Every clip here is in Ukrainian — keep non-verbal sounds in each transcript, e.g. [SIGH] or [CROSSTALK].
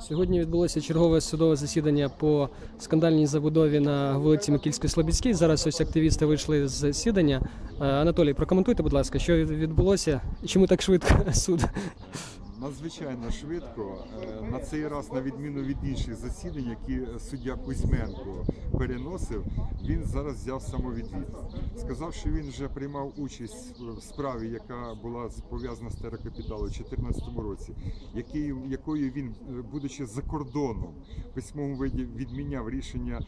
Сьогодні відбулося чергове судове засідання по скандальній забудові на вулиці Микільської Слобідській. Зараз ось активісти вийшли з засідання. Е, Анатолій, прокоментуйте, будь ласка, що відбулося і чому так швидко [LAUGHS] суд? Надзвичайно швидко. Е, На цей раз, на відміну від інших засідань, які суддя Кузьменко переносив, він зараз взяв самовідвід. Сказав, що він вже приймав участь в справі, яка була пов'язана з теракапіталу у 2014 році, якою він, е, будучи за кордоном, в письмовому виді відміняв рішення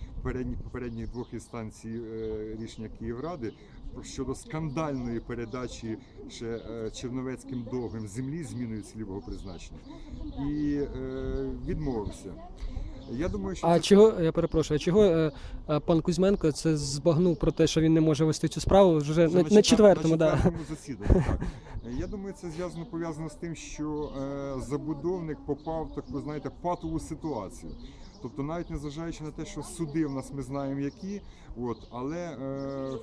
попередніх двох інстанцій е, рішення Київради щодо скандальної передачі ще е, Черновецьким довгим землі зміною цільового призначення і е, відмовився. Я думаю, що А це- чого я перепрошую, а чого е, пан Кузьменко це збагнув про те, що він не може вести цю справу вже Вже на, на четвертому? на Да. [LAUGHS] засіданні. Так. Я думаю, це зв'язано пов'язано з тим, що е, забудовник попав в таку, знаєте, патову ситуацію. Тобто, навіть незважаючи на те, що суди в нас ми знаємо які, от, але е,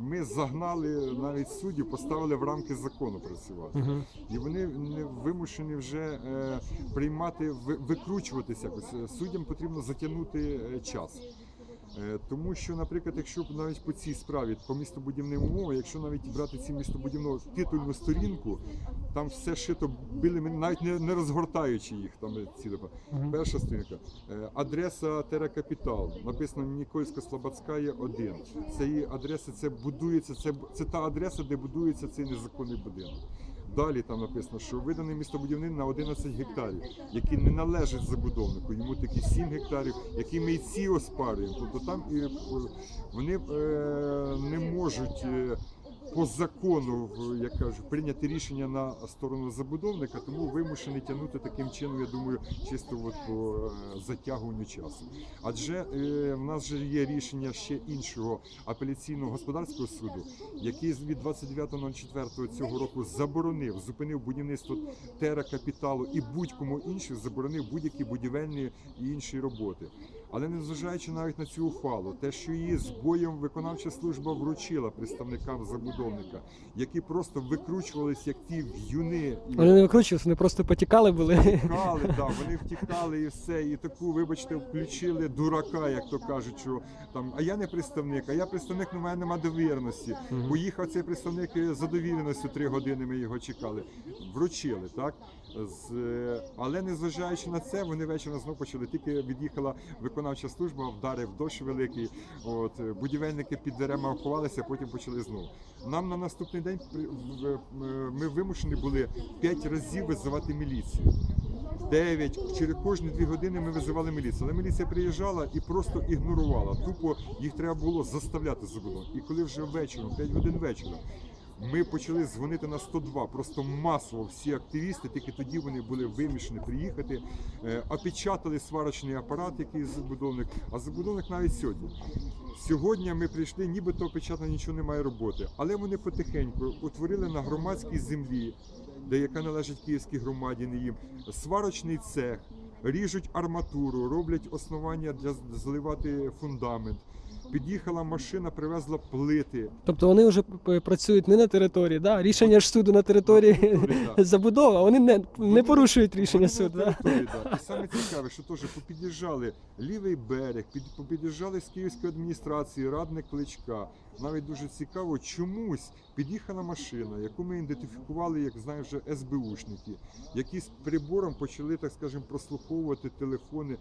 ми загнали навіть суддів, поставили в рамки закону працювати. Угу. І вони не вимушені вже е, приймати, викручуватися якось. Суддям потрібно затягнути е, час. Е, Тому що, наприклад, якщо навіть по цій справі по містобудівним умовам, якщо навіть брати ці містобудівну титульну сторінку, там все шито білими, навіть не, не розгортаючи їх, там ці Мгм. перша сторінка. Е, Адреса Теракапітал. Написано Нікольська Слободська є 1. Це її адреса, це будується, це, це та адреса, де будується цей незаконний будинок. Далі там написано, що виданий містобудівний на 11 гектарів, які не належать забудовнику. Йому такі 7 гектарів, які ми і ці оспарюємо. Тобто там і, е, вони е, не можуть. е, По закону, як кажуть, прийняти рішення на сторону забудовника, тому вимушений тягнути таким чином, я думаю, чисто от по е, затягуванню часу. Адже е, в нас же є рішення ще іншого апеляційного господарського суду, який від 29.04 цього року заборонив, зупинив будівництво тера капіталу і будь-кому іншому заборонив будь-які будівельні і інші роботи. Але незважаючи навіть на цю ухвалу, те, що її з боєм виконавча служба вручила представникам забудовника, які просто викручувались як ті в'юни і Вони не викручувалися, вони просто потікали були. втікали, да, вони втікали і все. І таку, вибачте, включили дурака, як то кажуть, що там, а я не представник, а я представник, у мене нема довірності. Мгм. Поїхав цей представник за довіреністю три години. Ми його чекали. Вручили, так. З, е, але незважаючи на це, вони вечором знову почали. Тільки від'їхала виконавча служба, вдарив дощ великий. От е, будівельники під дверима ховалися, потім почали знову. Нам на наступний день е, ми вимушені були п'ять разів визивати міліцію. Дев'ять через кожні дві години ми визивали міліцію. Але міліція приїжджала і просто ігнорувала. Тупо їх треба було заставляти забудову. І коли вже вечором, 5 годин вечора, ми почали дзвонити на 102, просто масово всі активісти, тільки тоді вони були вимушені приїхати, е, опечатали сварочний апарат, який забудовник, а забудовник навіть сьогодні. Сьогодні ми прийшли, нібито опечатано нічого немає роботи, але вони потихеньку утворили на громадській землі, де яка належить київській громаді, не їм, сварочний цех, ріжуть арматуру, роблять основання для зливати фундамент. Під'їхала машина, привезла плити. Тобто вони вже працюють не на території, да? рішення ж суду на території На території, да. [LAUGHS] забудова, вони не, не порушують рішення Вони суду. Да? да. І саме цікаве, що теж попід'їжджали лівий берег, під, попід'їжджали з Київської адміністрації, радник Кличка. Навіть дуже цікаво, чомусь під'їхала машина, яку ми ідентифікували, як знаєш, вже СБУшники, які з прибором почали, так скажемо, прослуховувати телефони.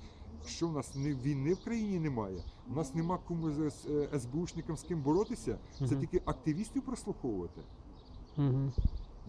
Що в нас не війни в країні немає? У нас нема кому з е, СБУшникам з ким боротися. Це тільки активістів прослуховувати.